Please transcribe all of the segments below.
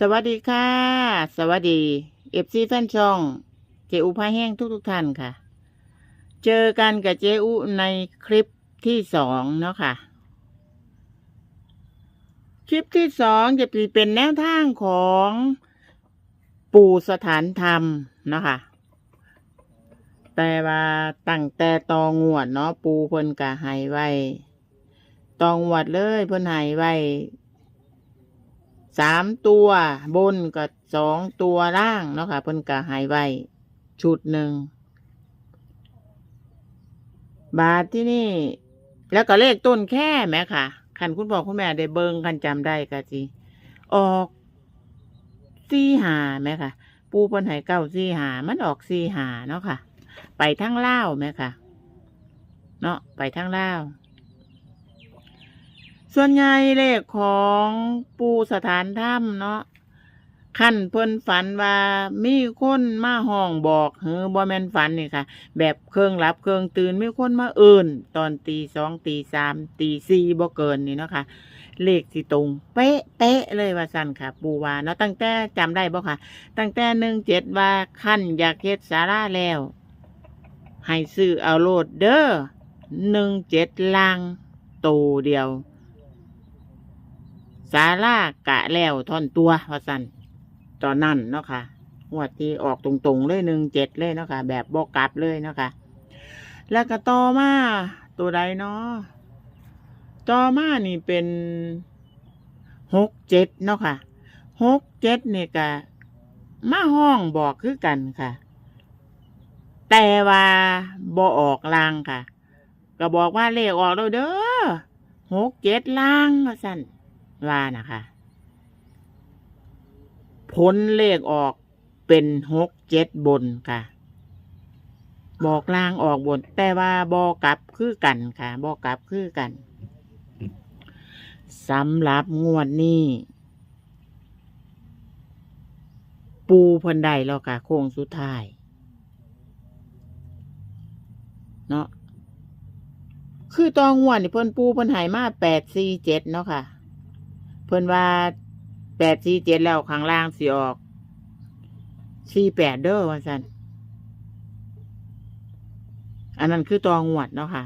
สวัสดีค่ะ สวัสดีเอฟซีแฟนช่อง เจอุพาแห้งทุกทุกท่านค่ะ เจอกันกับเจอุในคลิปที่สองเนาะค่ะ คลิปที่สองจะเป็นแนวทางของปู่สถานธรรมเนาะค่ะ แต่ว่าตั้งแต่ตองวดเนาะปูเพิ่นกะให้ไว้ตองวดเลยเพิ่นให้ไว้ สามตัวบนกับสองตัวล่างเนาะค่ะเพิ่นก็หายไว้ชุดหนึ่งบาทที่นี่ แล้วก็เลขต้นแค่แหมค่ะคันคุณพ่อคุณแม่ได้เบิงคันจำได้ก็สิออกสี่หาไหมค่ะ ปูเพิ่นให้เก้าสี่หามันออกสี่หาเนาะค่ะ ไปทั้งเล่าวไหมค่ะ เนาะไปทั้งเล่า ส่วนใหญ่เลขของปูสถานถ้ำเนาะขั้นเพิ่นฝันว่ามีคนมาห้องบอกเฮ้อบ่แมนฝันนี่ค่ะ แบบเครื่องรับเครื่องตื่นมีคนมาเอื่น ตอนตีสองตีสามตีสี่บ่เกินนี่เนาะค่ะ เลขสิตรง เป๊ะเป๊ะเลยว่าสั่นค่ะ ปูวาเนาะตั้งแต่จำได้บ่ค่ะ ตั้งแต่หนึ่งเจ็ดว่าขั้นอยากเฮ็ดสาราแล้ว ให้ซื้อเอาโลดเด้อหนึ่งเจ็ดลางตูเดียว สาลากะแล้วท่อนตัวว่าสันตอนนั้นเนาะค่ะงวดที่ออกตรงๆเลยหนึ่งเจ็ดเลยเนาะค่ะ แบบบอกกลับเลยเนาะค่ะ แล้วก็ต่อมาตัวใดเนาะต่อมานี่เป็นหกเจ็ดเนาะค่ะหกเจ็ดเนี่ยกะมาห้องบอกคือกันค่ะ แต่ว่าบอออกลางค่ะ ก็บอกว่าเลขออกแล้วเด้อหกเจ็ดลางว่าสั่น ว่านะคะผลเลขออกเป็นหกเจ็ดบนค่ะ บอกลางออกบน แต่ว่าบอกลับคือกันค่ะ บอกลับคือกันสำหรับงวดนี้ ปูพันใดแล้วค่ะ โค้งสุดท้าย เนาะคือตองวดนี่เพิ่นปูเพิ่นหายมาแปดสี่เจ็ดเนาะค่ะ เพิ่นว่าแปดสี่เจ็ดแล้วข้างล่างสิออกสี่แปดเด้อว่าสันอันนั้นคือตองหวดเนาะค่ะ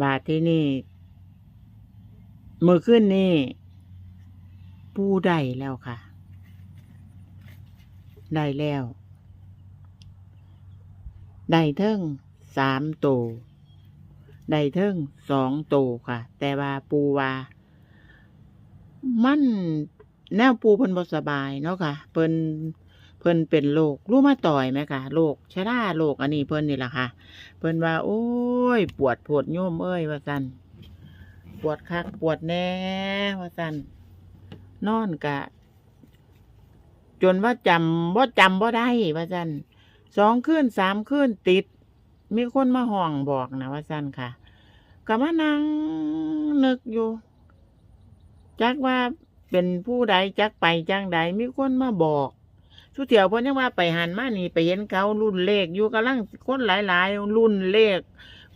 บาทที่นี่มือขึ้นนี่ปูได้แล้วค่ะ ได้แล้ว ได้เทิงสามตัว ได้เทิงสองโตค่ะ แต่ว่าปูว่า มันแนวปูเพิ่นบ่สบายเนาะค่ะ เพิ่นเพิ่นเป็นโรครู้มาต่อยไหมค่ะโรคชราโรคอันนี้เพิ่นนี่แหละค่ะ เพิ่นว่า โอ้ย ปวดปวดโยมเอ้ยว่าซั่นปวดคักปวดแน่ว่าซั่นนอนกะ จนว่าจำบ่จำบ่ได้ว่าซั่นสองคืนสามคืนติด มีคนมาห้องบอกนะว่าซั่นค่ะก็มานั่งนึกอยู่ จักว่าเป็นผู้ใดจักไปจังใดมีคนมาบอกสุเถียวเพิ่นยังว่าไปหันมานี่ไปเห็นเขารุ่นเลขอยู่กำลังคนหลายๆ รุ่นเลข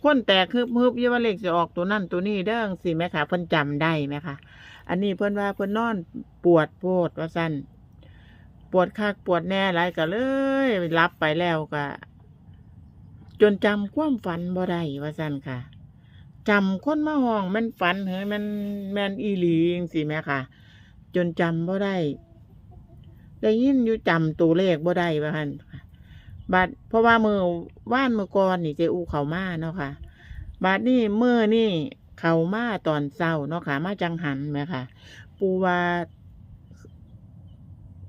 คนแตกฮึบฮึบยี่ว่าเลขจะออกตัวนั่นตัวนี้เด้งสิแม่ค่ะเพิ่นจำได้ไหมคะอันนี้เพิ่นว่าเพิ่นนอนปวดโพดว่าสั้นปวดคักปวดแน่หลายก็เลยรับไปแล้วก็ จนจำความฝันบ่ได้ว่าสันค่ะจำคนมาห้องมันฝันเฮ้ยมันแมนอีหลีจังสิแม่ค่ะ จนจำบ่ได้ ได้ยินอยู่จำตัวเลขบ่ได้ว่าหันค่ะบาดเพราะว่ามือว่านมือก่อนนี่เจอูเขามาเนาะค่ะบาดนี่เมื่อนี่เขามาตอนเศร้าเนาะค่ะ มาจังหันไหมค่ะ ปูว่า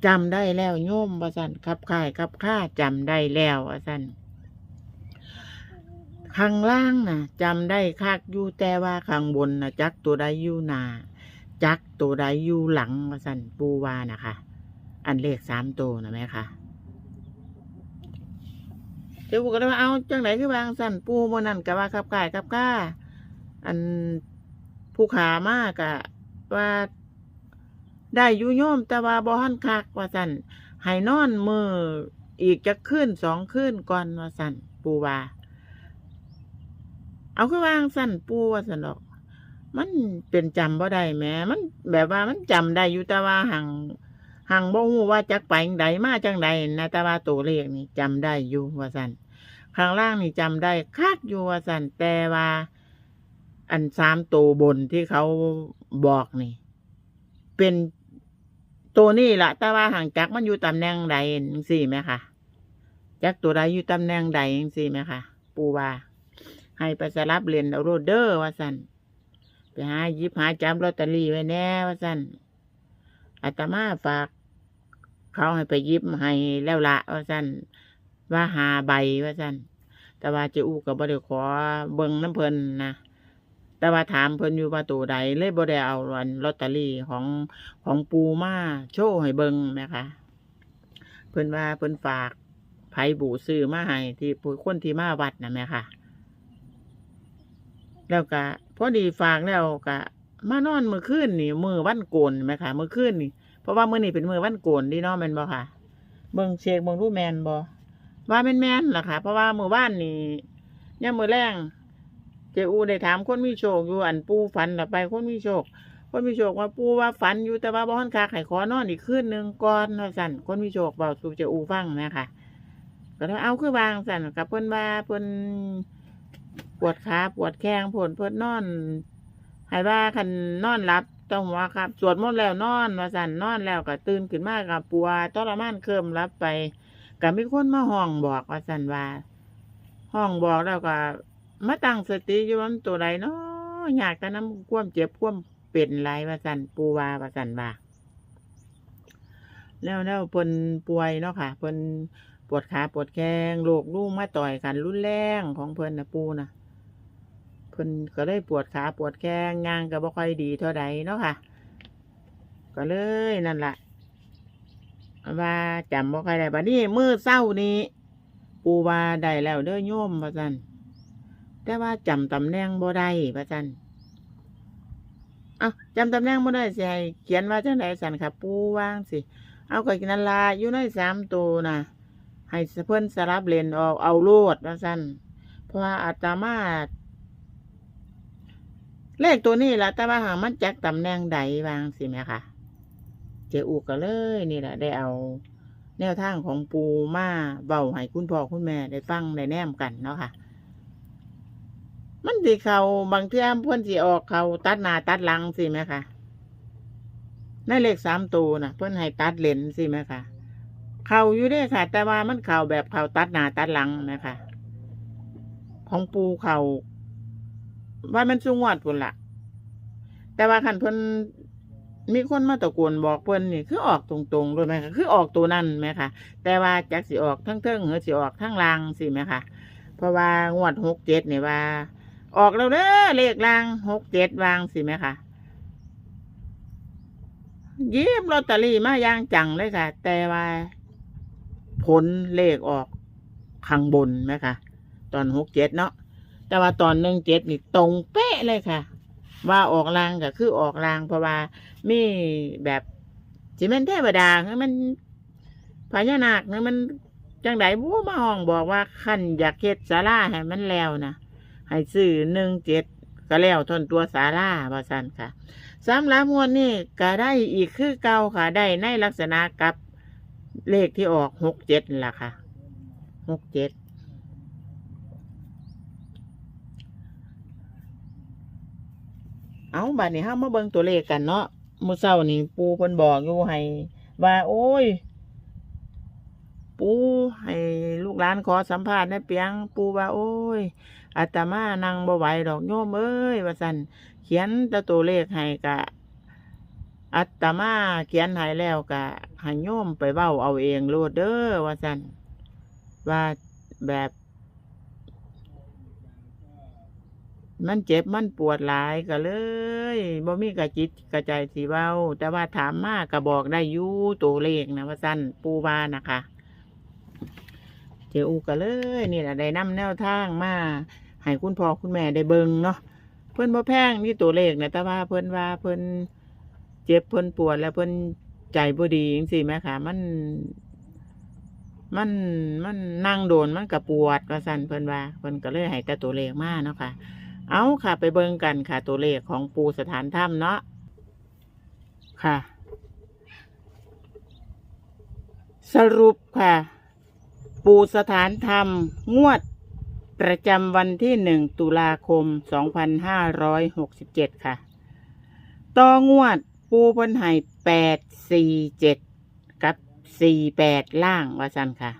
จำได้แล้วโยมว่าสั่นขับข่ายขับค่าจำได้แล้วว่าสั่น ข้างล่างนะจำได้คักอยู่แต่ว่าข้างบนนะจักตัวใดอยู่หนาจักตัวใดอยู่หลังมาสั่นปูวานะคะ อันเลขสามตัวนะแม่ค่ะเดี๋ยวปูก็เลยว่าเอาจังไหนคือวางสั่นปูโมนั่นกะว่าขับกายขับก้า อันผู้ขามากกะว่าได้ยู่โยมแต่ว่าบ่หันคักว่าสั่นให้นอนมืออีกจะขึ้นสองขึ้นก่อนว่าสั่นปูว่า เอาคือวางสั่นปูว่าสันดอก มันเป็นจำบ่ได้แหมมันแบบว่ามันจำได้อยู่แต่ว่าหังหังบ่ฮู้ว่าจักไปจั่งใดมาจังใดนะแต่ว่าตัวเลขนี่จำได้อยู่ว่าซั่นข้างล่างนี่จำได้คักอยู่ว่าซั่นแต่ว่า อันสามตัวบนที่เขาบอกนี่ เป็นตัวนี่ล่ะแต่ว่าห่างจักมันอยู่ตำแหน่งใดจังซี่ไหมคะจักตัวใดอยู่ตำแหน่งใดจังซี่ไหมคะปูว่า ให้ไปสลับเรียนเอาโรดเดอร์ว่าซั่นไปหายิบหาจับลอตเตอรี่ไว้แน่ว่าซั่นอาตมาฝาก เขาให้ไปยิบให้แล้วละว่าซั่นว่าหาใบว่าซั่นแต่ว่าเจ้าอูก็บ่ได้ขอเบิงน้ำเพิ่นนะแต่ว่าถามเพิ่นอยู่ว่าตัวใดเลยบ่ได้เอาอันลอตเตอรี่ของของปูมาโชว์ให้เบิ่งนะคะเพิ่นว่าเพิ่นฝากไผบูซื้อมาให้ที่ผู้คนที่มาวัดนะแม่ค่ะ แล้วก็พอดีฝากแล้วก็มานอนมื้อคืนนี่มือวันโกนไหมคะมือคืนนี่เพราะว่ามือนี้เป็นมือวันโกนดีเนาะแมนบ่ค่ะ เบิ่งเช็คเบิ่งรูแมนบ่ว่าแมนแมนล่ะค่ะ เพราะว่ามือว่านนี่ยามมื้อแรงเจอูได้ถามคนมีโชคอยู่อันปูฝันล่ะไปคนมีโชค คนมีโชคว่าปูว่าฝันอยู่แต่ว่าบ่ทันคักให้ขอนอนอีกคืนหนึงก่อนว่าซั่นคนมีโชคเว้าสู่เจอูฟังนะคะก็เลยเอาคือวางซั่นกับเพิ่นว่าเพิ่น ปวดขาปวดแข้งผลเพิ่นนอนให้ว่าคันนอนหลับต้องว่าครับสวดมนต์แล้วนอนว่าซั่นนอนแล้วก็ตื่นขึ้นมาก็ปวดทรมานเคลิมหลับไปก็มีคนมาห้องบอกว่าซั่นว่าห้องบอกแล้วก็มาตั้งสติอยู่ว่ามันตัวใดเนาะอยากแต่น้ำความเจ็บความเป็นไรว่าสันปูวาว่าสันว่าแล้วแล้วเพิ่นป่วยเนาะค่ะเพิ่นปวดขาปวดแข้งโรคลูกมาต่อยกันรุนแรงของเพิ่นนะปูนะ เพิ่นก็เลยปวดขาปวดแข้งย่างก็บ่ค่อยดีเท่าใดเนาะค่ะ ก็เลยนั่นละว่าจำบ่ค่อยได้บัดนี้มือเศร้านี้ ปูว่าได้แล้วเด้อโยมว่าซั่นแต่ว่าจำตำแหน่งบ่ได้ว่าซั่นเอ้าจำตำแหน่งบ่ได้สิให้เขียนว่าจังไดสันค่ะปูวางสิ เอาก็นั่นล่ะอยู่ในสามตัวนะให้เพิ่อนสลับเลนออกเอาโลดว่าซั่นเพราะว่าอาตมา เลขตัวนี้ล่ะ แต่ว่าหามันจักตำแหน่งใดวางสิแม่ค่ะเจอูก็เลยนี่แหละได้เอาแนวทางของปูมาเบาให้คุณพ่อคุณแม่ได้ฟังได้แนมกันเนาะค่ะ มันสิเขาบางเที่ยพ่นสิออกเขาตัดหน้าตัดหลังสิไหมคะในเลขสามตัวนะเพื่อนให้ตัดเลนสิไหมคะเขาอยู่เด้ค่ะ แต่ว่ามันเขาแบบเขาตัดหน้าตัดหลังไหมคะของปูเขา ว่ามันสูงวดพุ่นละแต่ว่าขันเพิ่นมีคนมาตะโกนบอกเพิ่นนี่คือออกตรงๆเลยไหมคะคือออกตัวนั่นไหมคะแต่ว่าจักสิออกทั้งเทิงหรือสิออกทั้งลางสิไหมคะเพราะว่างวดหกเจ็ดเนี่ยว่า ออกแล้วเด้อเลขลางหกเจ็ดวางสิไหมคะยิบลอตเตอรี่มาย่างจังเลยค่ะ แต่ว่า ผลเลขออกข้างบนไหมคะตอนหกเจ็ดเนาะ แต่ว่าตอนหนึ่งเจ็ดนี่ตรงเป๊ะเลยค่ะ ว่าออกลางก็คือออกลางเพราะว่ามีแบบจิแมันเทวดาคือมันพญานาคเนี่ยมันจังไดบูมาห้องบอกว่าขั้นอยากเฮ็ดศาลาให้มันแล้วนะให้ซื้อหนึ่งเจ็ดก็แล้วทนตัวศาลาว่าซั่นค่ะสำหรับมวลนี่ก็ได้อีกคือเก่าค่ะ ได้ในลักษณะกับเลขที่ออกหกเจ็ดล่ะค่ะหกเจ็ด เอาบัดนี้เฮามาเบิ่งตัวเลขกันเนาะมื้อเช้านี่ปูเพิ่นบอกอยู่ให้ว่า โอ้ย ปูให้ลูกหลานขอสัมภาษณ์นะเปียง ปูว่า โอ้ยอาตมานั่งบ่ไหวดอกโยมเอ้ยว่าซั่นเขียนต่ตัวเลขให้กะอาตมาเขียนให้แล้วกะให้โยมไปเว้าเอาเองโลดเด้อว่าซั่นว่าแบบ มันเจ็บมันปวดหลายก็เลยบ่มีกระจิตกระใจสิเว้าแต่ว่าถามมากก็บอกได้ยู่ตัวเลขนะว่าสั้นปูบานะคะ เจอูก็เลยนี่แหละได้นำแนวทางมาให้คุณพ่อคุณแม่ได้เบิงเนาะเพิ่นบ่แพงนี่ตัวเลขนะแต่ว่าเพิ่นว่าเพิ่นเจ็บเพิ่นปวดแล้วเพิ่นใจบ่ดีจังซี่แม่ค่ะ มัน มันมันนั่งโดนมันก็ปวดว่าซั่นเพิ่นว่าเพิ่นก็เลยให้แต่ตัวเลขมาเนาะค่ะ เอาค่ะ ไปเบิ่งกันค่ะ ตัวเลขของปูสถานถ้ำเนาะค่ะ สรุปค่ะ ปูสถานธรรม งวด ประจำวันที่หนึ่งตุลาคม 2567 ค่ะ ต่องวดปูเพันไห้แปดสี่เจ็ดกับสี่แปดล่างว่าสันค่ะ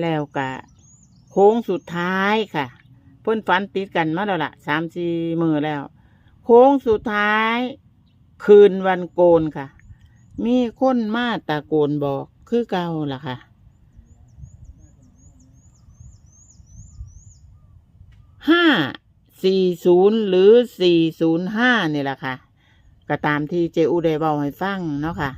แล้วก็ ค้งสุดท้ายค่ะเพิ่นฝันติดกันมาแล้วล่ะสามสี่มือแล้ว โค้งสุดท้าย คืนวันโกนค่ะ มีคนมาตะโกนบอกคือเก่าล่ะค่ะห้าสี่ศูนย์หรือสี่ศูนย์ห้านี่แหละค่ะ ก็ตามที่เจอูได้เบาให้ฟังเนาะค่ะ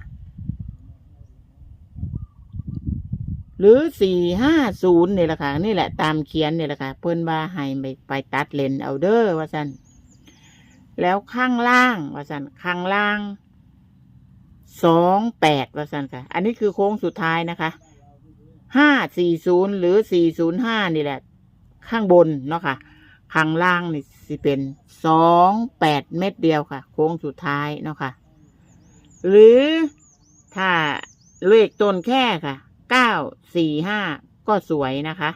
หรือสี่ห้าศูนย์นี่แหละค่ะนี่แหละตามเขียนนี่แหละค่ะเพิ่นว่าให้ไปไปตัดเลนเอาเด้อว่าสันแล้วข้างล่างว่าสันข้างล่างสองแปดว่าสันค่ะ อันนี้คือโค้งสุดท้ายนะคะห้าสี่ศูนย์หรือสี่ศูนย์ห้านี่แหละ ข้างบนเนาะค่ะ ข้างล่างนี่สิเป็นสองแปดเม็ดเดียวค่ะ โค้งสุดท้ายเนาะค่ะ หรือถ้าเลขต้นแค่ค่ะ เก้าสี่ห้าก็สวยนะคะ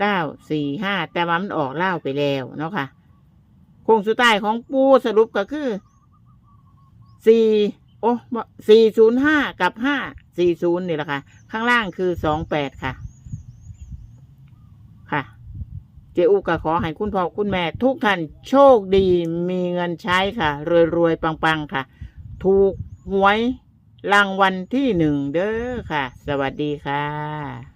เก้าสี่ห้าแต่ว่ามันออกเล่าไปแล้วเนาะค่ะโค้งสุดท้ายของปูสรุปก็คือสี่โอ้สี่ศูนย์ห้ากับห้าสี่ศูนย์นี่แหละค่ะ ข้างล่างคือสองแปดค่ะ ค่ะ เจอุก็ขอให้คุณพ่อคุณแม่ทุกท่านโชคดีมีเงินใช้ค่ะ รวยๆ ปัง ๆ ค่ะ ถูกหวย รางวัลที่หนึ่งเด้อค่ะ สวัสดีค่ะ